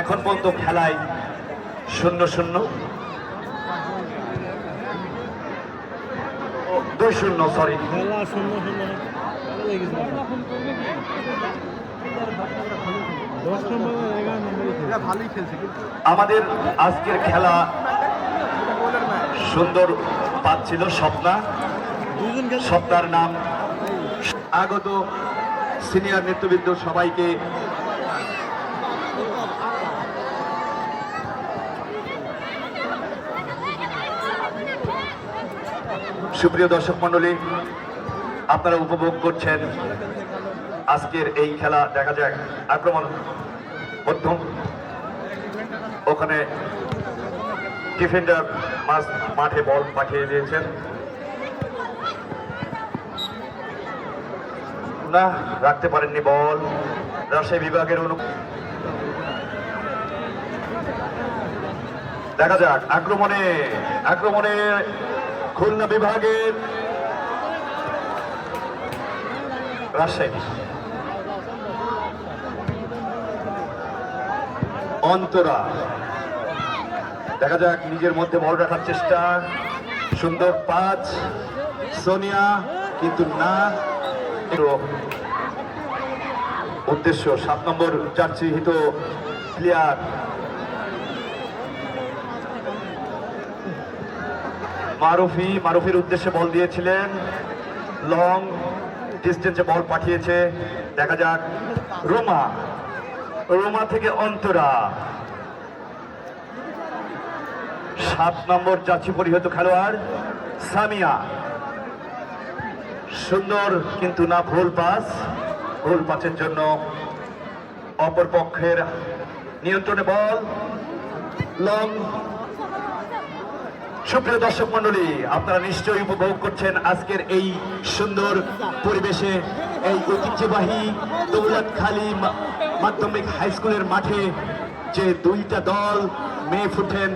এখন পর্যন্ত খেলায় শূন্য শূন্য। দুই শূন্য সরি আমাদের আজকের খেলা সুন্দর পাচ্ছিল স্বপ্না। স্বপ্নার নাম আগত সিনিয়র নেতৃবৃন্দ সবাইকে সুপ্রিয় দর্শক মন্ডলী আপনারা উপভোগ করছেন আজকের এই খেলা, দেখা যাক, আক্রমণ মধ্যম। ওখানে ডিফেন্ডার মাঠে বল পাঠিয়ে দিয়েছেন। না, রাখতে পারেননি বল। রাজশাহী বিভাগের অনু দেখা যাক, আক্রমণে আক্রমণে খুলনা বিভাগের রাজশাহী। অন্তরা। দেখা যাক নিজের মধ্যে বল রাখার চেষ্টা। সুন্দর পাঁচ। সোনিয়া, কিন্তু না। উদ্দেশ্য, সাত নম্বর জার্সি হিত প্লেয়ার মারুফি, মারুফির উদ্দেশ্যে বল দিয়েছিলেন। লং ডিস্টেন্সে বল পাঠিয়েছে। দেখা যাক, রোমা। রোমা থেকে অন্তরা। সাত নম্বর যাচ্ছি পরিহিত খেলোয়াড়, সামিয়া। সুন্দর কিন্তু না ভুল পাস। ভুল পাসের জন্য অপর পক্ষের নিয়ন্ত্রণে বল। লং সুপ্রিয় দর্শক মন্ডলী আপনারা নিশ্চয়ই উপভোগ করছেন আজকের এই সুন্দর পরিবেশে এই ঐতিহ্যবাহী দৌলত খালি মাধ্যমিক হাই স্কুলের মাঠে যে দুইটা দল মেয়ে ফুটেন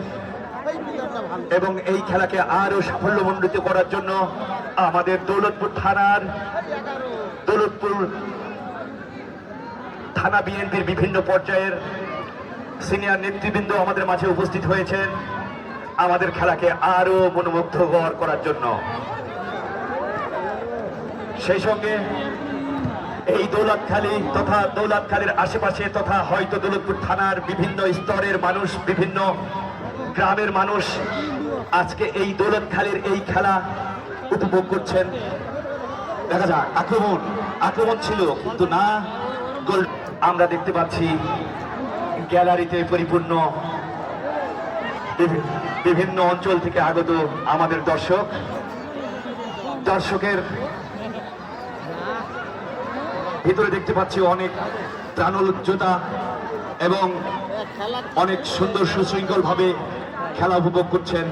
এবং এই খেলাকে আরও সাফল্যমণ্ডিত করার জন্য আমাদের দৌলতপুর থানার দৌলতপুর থানা বিএনপির বিভিন্ন পর্যায়ের সিনিয়র নেতৃবৃন্দ আমাদের মাঝে উপস্থিত হয়েছেন। আমাদের খেলাকে আরও মনোমুগ্ধকর করার জন্য। সেই সঙ্গে এই দৌলতখালী তথা দৌলতখালীর আশেপাশে তথা হয়তো দৌলতপুর থানার বিভিন্ন স্তরের মানুষ, বিভিন্ন গ্রামের মানুষ আজকে এই দৌলতখালীর এই খেলা উপভোগ করছেন। দেখা যাক, আক্রমণ আক্রমণ ছিল, কিন্তু না, গোল আমরা দেখতে পাচ্ছি গ্যালারিতে পরিপূর্ণ বিভিন্ন অঞ্চল থেকে আগত আমাদের দর্শক। দর্শকের ভিতরে দেখতে পাচ্ছি অনেক প্রাণোজ্জতা এবং অনেক সুন্দর সুশৃঙ্খল ভাবে খেলা উপভোগ করছেন